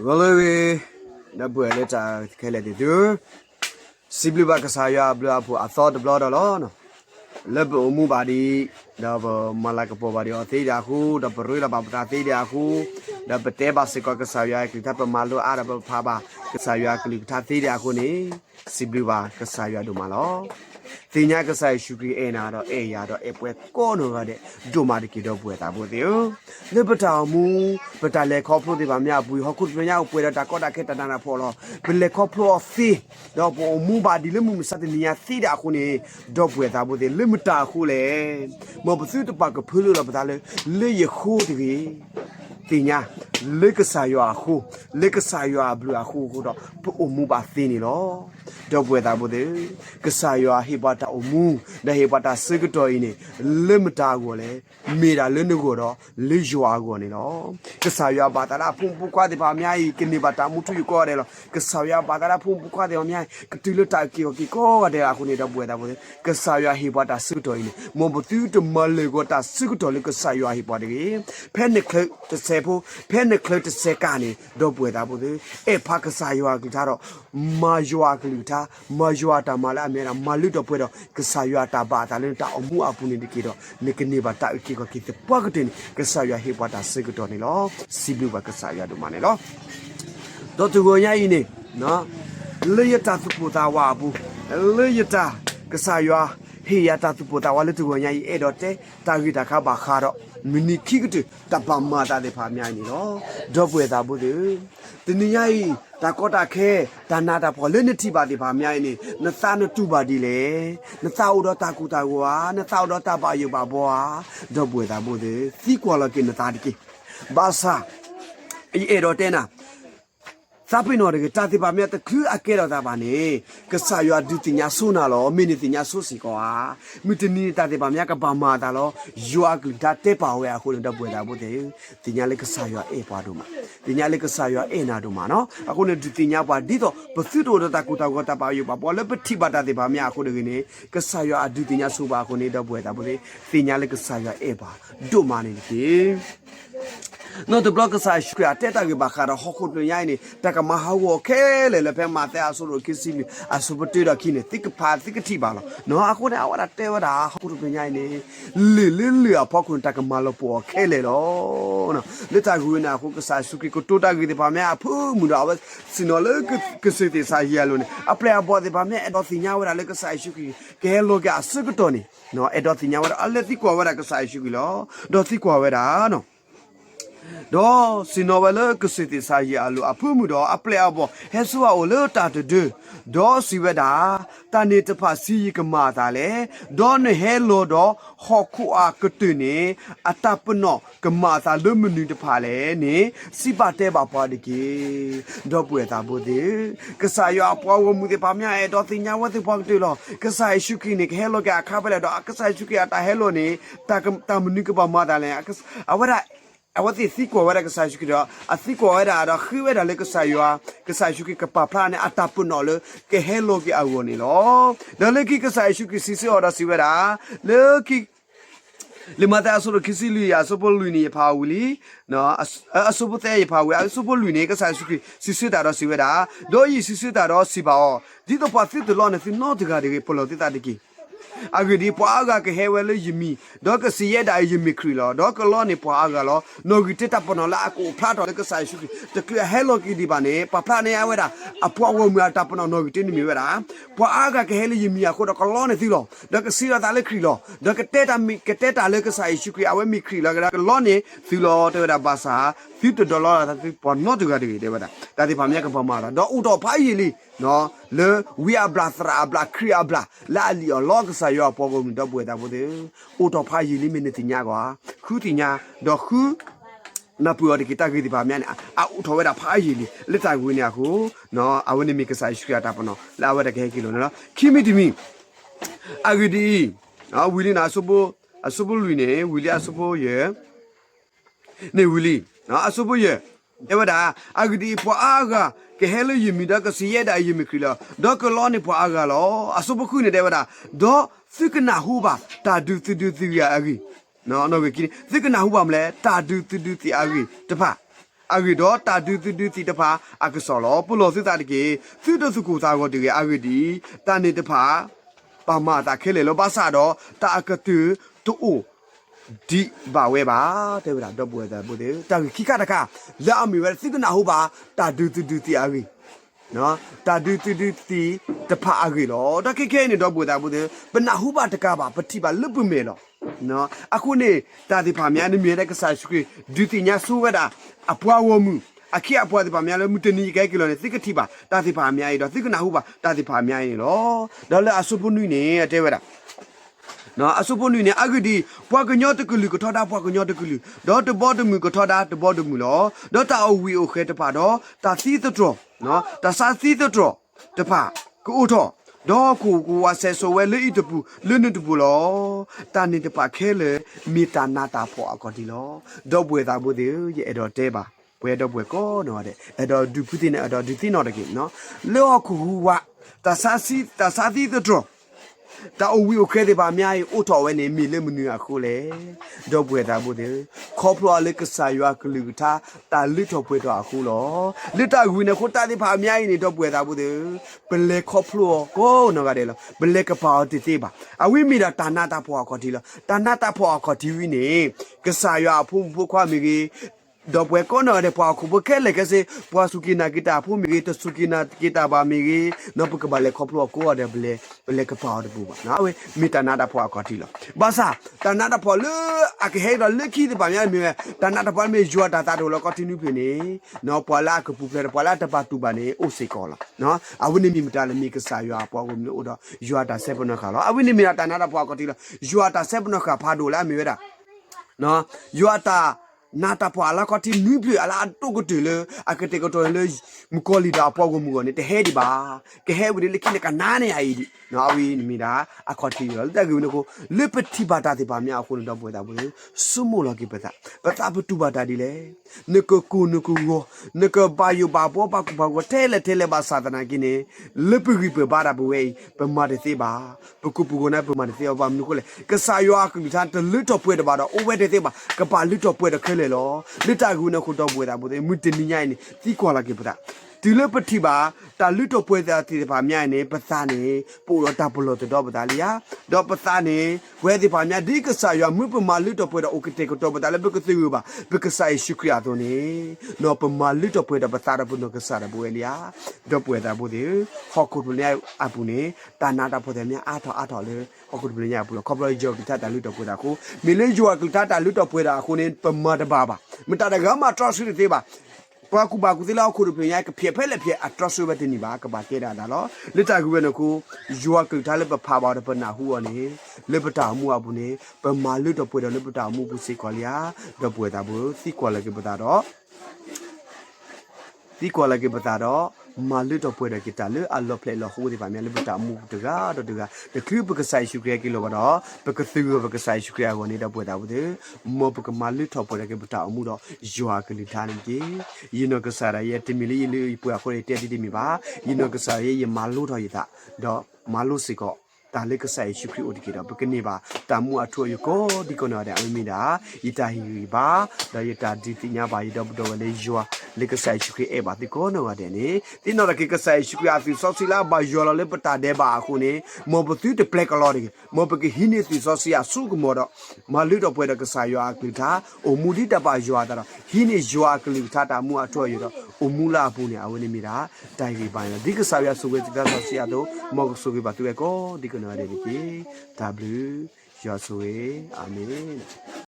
Golowe na buele ta kele de du. Sibli ba kasaya bla pu a thought bla da lo no. Le bu mu ba di da ba malaka po ba di o te da khu da bru da ba ta te da khu da ba te ba se ko kasaya ki ta pa ma lo a da ba pha ba kasaya ki ta te da khu ni sibli ba kasaya do ma lo. တ င်ညာကဆိုင်ရှုကီအဲနာတော့အဲရတော့အပွဲကောနော်ကတဲ့ဒိုမာတကီတော့ပွဲတာဖို့တေလေပတောင်မူပတလေခေါဖို့ဒီပါမြဘူးဟခုပညာပွဲတာကောတာခေတနာနာဖော်လို့ဘလေခေါဖို့ဖီတော့ပေါ်မူပါဒီလေမူမစတဲ့နေရသီတာခုနေတော့ပွဲတာဖို့တေလေမတာခုလေမောပစုတပကဖူးလို့ပတာလေလေရခိုးတကီတင်ညာ လက်ကဆာရွာခုလက်ကဆာရွာဘလူအခုခုတော့ပို့မှုပါသင်းနေလို့တော့ပွဲတာဘုဒ္ဓကဆာရွာဟိပတာအမှုဒါဟိပတာစကတော်င်းနေလမတာကိုလေမိတာလင်းကိုတော့လေရွာကိုနေလို့ကဆာရွာဘာတာလာဖုန်ပူကွာတဲ့ပါအများကြီးကနေပါတာမှုထူကိုရတယ်လို့ကဆာရွာဘာတာလာဖုန်ပူကွာတဲ့အများကြီးကတူလတာကီကီကိုကတဲ့အခုနေတော့ပွဲတာဘုဒ္ဓကဆာရွာဟိပတာစကတော်င်းနေမောဘတူတမလေကိုတာစကတော်လေကဆာရွာဟိပတာကြီးဖဲနစ်ကလတဆေဖို့ဖဲနစ်ကလတဆေကနေတော့ပွဲတာဘုဒ္ဓအဲဖာကဆာရွာကကြတော့မာရွာကလူတာမာရွာတာမလာအမေရာမလူတော့ပွဲတော့ကဆာရွာတာဘာတာလင်းတာအမှုအပူနေဒီကေတော့နေကနေပါတာကေကကေတပွားကတင်ကဆာရွာဟေပါတာစေကတော့နေလောစီဘလူပါကဆာရွာတို့မနေလောတော့သူကိုညရင်နေနော်လေယတာသူပူတာဝါဘူးလေယတာကဆာရွာဟေယတာသူပူတာဝါလေသူကိုညရင်အဲ့တော့တဲတာဂီတာခါပါခါတော့ မီနီခိကတတပမာတာလေဖာမြိုင်နေတော့တော့ပွဲတာဘူးလေတနည်းယီတာကောတာခဲဒါနာတာပေါ်လေနတိပါတိဖာမြိုင်နေနသနတူပါဒီလေနသဥတော့တာကူတာကွာနသဥတော့တာပါယူပါဘွာတော့ပွဲတာဘူးလေစီကွာလကိနတာဒီကိဘာသာအေးအဲ့တော့တဲနာ သပိနော်တကတာတိပါမြတ်တခုအကဲတော့တာပါနေကဆာရွာဒုတိညာဆုနာလောမိနတိညာဆုစီကွာမိတနီတာတိပါမြတ်ကပါမာတာလောယွာကဒါတဲပါဝဲအခုတော့ပွဲတာဘုတဲ့တိညာလေကဆာရွာအေးပွားတို့မှာတိညာလေကဆာရွာအေးနာတို့မှာနော်အခုနေဒုတိညာပါဒီတော့ဘသုတော်တာကူတာကောတာပါယူပါပေါ်လေပတိပါတာတိပါမြတ်အခုတကနေကဆာရွာအဒုတိညာဆုပါအခုနေတော့ပွဲတာဘုတဲ့တိညာလေကဆာရွာအေးပါတို့မနေကေနော်တ ဘလကစားရှ်ကရတဲ့တာကဘာခါရဟခုတ်ညိုင်းနေတကမဟာဝခဲလေလေဖဲမာတဲ့အဆူရကစီလအဆူပတေရခိနေတိကဖာတိကတိပါလောနော်အခုနေအဝရတဲဝတာဟခုတ်ညိုင်းနေလေလေလေအဖောက်ခွန်တကမလောပေါ်ခဲလေလောနော်လက်တာကူနာခုကစားရှုကကိုတိုတာကဒီပါမြအဖူးမူတော့ ဒီပါမြအတော့တင်ညာဝရလေကစားရှုကကဲလောကအစကတော့နေနော်အတော့တင်ညာဝရအလက်တိကွာဝရကစားရှုကလောတော့တိကွာဝရနော်တော့စင်နော်ဝဲလကစစ်တီစာရအလိုအဖူးမှုတော့အပလေအဘောဟဲဆူအိုလောတာတူတော့စီဝဲတာတန်နေတဖစီကမာတာလေတော့နေဟဲလောတော့ဟောခုအာကတူနေအတပနောကမာတာလွမနူတဖလေနေစီပါတဲပါပွားဒီကေတော့ပွေတာဘိုဒီကဆာရအပွားဝမှုတဲ့ပါမြဲတော့တင်ညာဝတ်တဲ့ပွားတူလောကဆာရှုခိနေဟဲလောကအခါပလေတော့ကဆာရှုခိအတာဟဲလောနေတာကတမနုကပါမာတာလေအဝရ အဝတိစီကိုဝရကစားရှုကရအစီကိုဝရအခဝရလေကစားယောကစားရှုကကပပလာနေအတပုနော်လေကဟဲလိုကအဝနေလောဒါလေကကစားရှုကစီစီအော်ဒါစီဝရလေကလေမတာဆိုရကစီလီယာဆိုပေါ်လူနီဖာဝလီနော်အဆိုပတဲ့ဖာဝဲအဆိုပေါ်လူနီကစားရှုကစီစီတာတော့စီဝရဒိုယီစီစီတာတော့စီပါအောဒီတော့ပါစစ်တလောနေစီနော်တကဒီပလောတိတာဒီကီ အဂဒီပွားကကဟဲဝဲလေယမီဒေါကစီရဒိုင်ယမီခရီလောဒေါကလောနေပွားကလောနိုဂီတတပနလာကိုဖလာတော်ကဆိုင်ရှုတကဟဲလိုကီဒီပါနေပဖလာနေဝဲတာအပွားဝမတပနနိုဂီတင်မီဝဲတာပွားကကဟဲလေယမီအခုတော့ကလောနေသီလောဒေါကစီရတာလေခရီလောဒေါကတဲတာမီကတဲတာလေကဆိုင်ရှုကအဝဲမီခရီလောကလောနေသီလောတေတာဘာ စာ50ဒေါ်လာတာပေါ်နော်တကတည်းကတဲ့ဝတာဒါဒီဖာမြက်ကပမာတာတော့ဥတော်ဖိုင်ရီလီနော်လေဝီအဘလာသရာဘလာခရီအဘလာလာလီလောကဆာယောပေါ်ကုန်တော့ပွဲတာဘုတဲ့ဥတော်ဖိုင်ရီလီမင်းတင်ညာကွာခုတင်ညာတော့ခုနပူရတဲ့တာဂီဒီပါမြန်အဥထောဝဲတာဖားရီလီလက်တိုင်ဝင်းနေခုနော်အဝနေမီကဆာရှူရတာပနော်လာဝဲတဲ့ခဲကီလိုနော်ခီမီဒီမီအဂီဒီနော်ဝီလီနာဆူဘအဆူဘလူနေဝီလီအဆူဘရဲ့နေဝီလီ နော်အဆုပယေเอวดาอักดีปออากาကဟဲလိုယမီဒါကစီယဒါယမီခရီလာဒေါကလောနေပွားကလောအစပခုနေတယ်ဗဒါဒေါသိကနာဟူပါတာဒူသီဒူသီယာအဂီနော်နော်ကိသိကနာဟူပါမလဲတာဒူသီဒူသီအဂီတဖာအဂီဒေါတာဒူသီဒူသီတဖာအကဆောလောပုလောစစ်တာတကေသီဒစုကူသာကိုတကေအဂီဒီတာနေတဖာပါမတာခဲလေလောပါဆာတော့တာအကတူတူ ဒီဘာဝဲပါတဲ့ဗျာတော့ပွဲတာဘုတဲ့တာခိကတကလာအမီဝဲစစ်ကနာဟုတ်ပါတာဒူတူတူတီအဂီနော်တာဒူတူတူတီတဖာအဂီလောတခိခဲနေတော့ပွဲတာဘုတဲ့ဘနာဟုပါတကပါပတိပါလွတ်ပမေလောနော်အခုနေတာဒီဖာမြန်နေမြဲတဲ့ကစားရှိဒူတီညာဆူဝဒါအပွားဝမှုအခက်အပွားဒီဖာမြန်လည်းမတနီကဲကီလိုနေသိကတိပါတာဒီဖာမြန်ရတော့သိကနာဟုပါတာဒီဖာမြန်ရတော့ဒါလည်းအဆုပုနုနေတဲဝဒါ နော်အဆုပုနုနေအဂဒီပွားကညောတကလူကထောတာပွားကညောတကလူဒေါ်တဘောတမူကထောတာတဘောတမူလောဒေါ်တာအဝီအိုခဲတပါတော့တာသီတတော်နော်တာစာသီတတော်တပါကိုထောတော့ကိုကိုဝါဆဲဆိုဝဲလေတပူလွန်းတပူလောတာနေတပါခဲလေမီတာနာတာဖောအကောဒီလောတော့ဘွေတာဘူးတဲ့ရဲ့အဲ့တော့တဲပါဘွေတော့ဘွေကောနော်တဲ့အဲ့တော့ဒူပူတင်အဲ့တော့ဒူတင်နော်တကိနော်လောကူဝါတာဆာစီတာဆာသီတတော် တာအဝီကိုခဲတဲ့ပါအများကြီးအိုထော်ဝဲနေမိလေမနူရခိုးလေတော့ပွေတာဘူးတယ်ခေါပလောလက်ကစားရွာကလူတာတာလစ်ထော်ပွေတော့အခုလောလစ်တာဂူနေခိုးတာတဲ့ပါအများကြီးနေတော့ပွေတာဘူးတယ်ဘလဲခေါပလောကိုနော်ကတယ်လောဘလဲကပါတတိပါအဝီမိတာတာနာတာဖော်ခေါ်ဒီလောတာနာတာဖော်ခေါ်ဒီဝီနေကစားရွာဖုန်ဖုခွာမိကြီး တော့ဘွယ်ကောနော်တဲ့ပွားခုဘခဲလေကစေပွားစုကိနာကိတာဖုမီတစုကိနာကိတာဘာမီနော်ပကဘလေခေါပလောကိုရတဲ့ဘလေဘလေကပါတဲ့ဘူပါနော်ဝေမီတနာတာဖွာကောတီလောဘာသာတနာတာဖွာလေအကဟဲတော့လက်ခိတဲ့ပါမြဲမြဲတနာတာဖွာမေဂျွာတာတာတော့လောကောတီနူဖိနေနော်ပွာလာကပူဖလေပွာလာတပါတူပါနေအိုစေကောလာနော်အဝိနေမီမတာလေမီကဆာရွာပွားကိုမျိုးတော့ရွာတာဆေပနခါလောအဝိနေမီတာနာတာဖွာကောတီလောရွာတာဆေပနခါဖာဒိုလာမီဝဲတာနော်ရွာတာ နာတာပွာလာကတိနွိပလအလာတုတ်ကတလေအကတေကတော်လေမကောလီတာပေါ့ကမှုကနေတဟဲဒီပါကဟဲဝဒီလကိနကနာနေအိဒီနော်ဝီနီမီတာအခေါတီရောတက်ကူနကိုလပတိပါတာတိပါမြအခုတော့ပွဲတာဘူးစုမိုလကိပတာပတာပတူပါတာဒီလေနကကူနကူရောနကဘာယဘာပေါ်ပါကူဘာကိုတဲလေတဲလေပါသာသနာကိနေလပဂိပဘာတာဘဝေပမာတသိပါပကူပူကနာပမာတသိဘာမနကိုလေကဆာယောအကူတာတလွတ်တော့ပွဲတပါတော့အိုဝဲတသိပါကပါလွတ်တော့ပွဲတခဲလေလောလွတ်တာကူနခုတော့ပွဲတာဘူးမူတင်ညိုင်းနေတီကွာလာကိပတာ ဒီလိုပတိပါတာလူတော့ပွဲသားတီပါမြိုင်နေပစနေပို့တော့တပလို့တော့ပဒါလီယာတော့ပစနေဝဲဒီပါမြဒီကဆာရမှုပမာလူတော့ပွဲတော့ okay တော့ပဒါလဘကစီဘာဘကဆိုင်ရှိခရတော့နေတော့ပမာလူတော့ပွဲတော့ပစာရဘုနကဆာရဘွေလီယာတော့ပွဲတာဘုဒီဟော်ကူပလေအပူနေတာနာတာပေါ်တယ်မြအားထော်အားထော်လေဟော်ကူပလေညာဘူးကော်ပိုရိတ်ဂျော်ကတာလူတော့ပွဲတာကိုမီလေးဂျော်ကတာလူတော့ပွဲတာကိုနေပမာတပါပါမတတကမှာ trust တွေသေးပါ ပကူပါကူသလောက်ခုရပြရိုက်ကဖြစ်ဖက်လက်ဖြစ်အထရဆွေဘတင်နီပါကပါကေတာဒါလောလက်တာကူပဲနကူယွာကထားလက်ပဖာပါတော့ပနာဟူဝနေလက်ပတာမှုအဘူးနေပမာလွတ်တော့ပွေတော့လက်ပတာမှုဘူးစိကွာလျာတော့ပွေတာဘူးစိကွာလည်းကပတာတော့ဒီကွာလည်းကပတာတော့ မာလွတ်တော့ပွေတယ်ကတာလေအလော့ဖလေလောဟိုဒီပါမြန်လက်ပတာမှုတကားတော့တကားတခုပကဆိုင်ရှုခရကီလောတော့ပကသူပကဆိုင်ရှုခရကိုနေတော့ပွေတာဘူးမောပကမာလွတ်တော့ပွေတယ်ကပတာအမှုတော့ယွာကလေးထားနေကြီးယင်းတော့ကစားရရဲ့တမီလေးလေးပွေခေါ်တဲ့တက်တီမီပါယင်းတော့ကစားရဲ့မာလွတ်တော့ရတာတော့မာလွတ်စီကော တာလေကဆိုင်ရှိခရီအိုဒီကေတော့ပကနေပါတာမှုအထွေကိုဒီကောနော်တဲ့အမိတာယတာဟီပါဒါယတာဒီတင်ညာပါယတော့ဘတော်လေယွာလေကဆိုင်ရှိခရီအေပါဒီကောနော်တဲ့နေဒီနော်ကေကဆိုင်ရှိခရီအဖီဆော့စီလာဘာယောလလေပတာတဲ့ပါအခုနေမောပသူတပလက်ကလော်ဒီမောပကေဟိနေတီဆော့စီအဆုကမောတော့မလူတော့ပွဲတဲ့ကဆိုင်ယွာကလီတာအိုမူဒီတပါယွာတာတော့ဟိနေယွာကလီတာတာမှုအထွေရတော့အိုမူလာဘူးနေအဝနေမိတာတိုင်ကြီးပိုင်းဒီကဆိုင်ယွာဆုဝဲတီတာဆော့စီအတော့မောကဆုကပါသူရဲ့ကောဒီကနော်တဲ့ဒီ W ရွာဆိုရေအာမင်